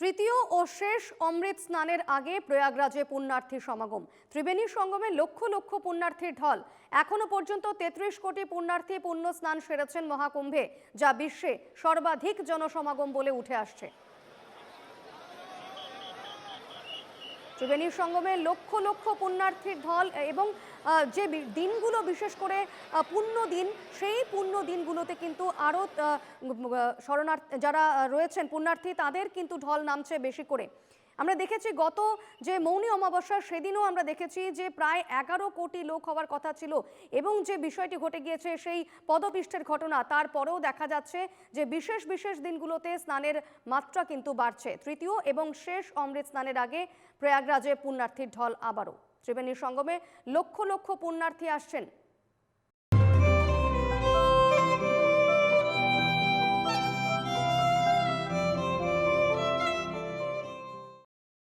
তৃতীয় ও শেষ অমৃত স্নানের আগে প্রয়াগরাজে পুণ্যার্থী সমাগম। ত্রিবেণী সঙ্গমে লক্ষ লক্ষ পুণ্যার্থীর ঢল। এখনও পর্যন্ত তেত্রিশ কোটি পুণ্যার্থী পুণ্য স্নান সেরেছেন মহাকুম্ভে, যা বিশ্বে সর্বাধিক জনসমাগম বলে উঠে আসছে। ত্রিবেণী সঙ্গমে লক্ষ লক্ষ পুণ্যার্থীর ঢল এবং যে দিনগুলো বিশেষ করে পূর্ণ দিন, সেই পুণ্য দিনগুলোতে কিন্তু আরও শরণার্থী, যারা রয়েছেন পুণ্যার্থী, তাদের কিন্তু ঢল নামছে বেশি করে। আমরা দেখেছি গত যে মৌনী অমাবস্যা, সেদিনও আমরা দেখেছি যে প্রায় এগারো কোটি লোক হওয়ার কথা ছিল এবং যে বিষয়টি ঘটে গিয়েছে সেই পদপিষ্টের ঘটনা, তারপরেও দেখা যাচ্ছে যে বিশেষ বিশেষ দিনগুলোতে স্নানের মাত্রা কিন্তু বাড়ছে। তৃতীয় এবং শেষ অমৃত স্নানের আগে প্রয়াগরাজে পুণ্যার্থীর ঢল আবারও। ত্রিবেণী সঙ্গমে লক্ষ লক্ষ পুণ্যার্থী আসছেন।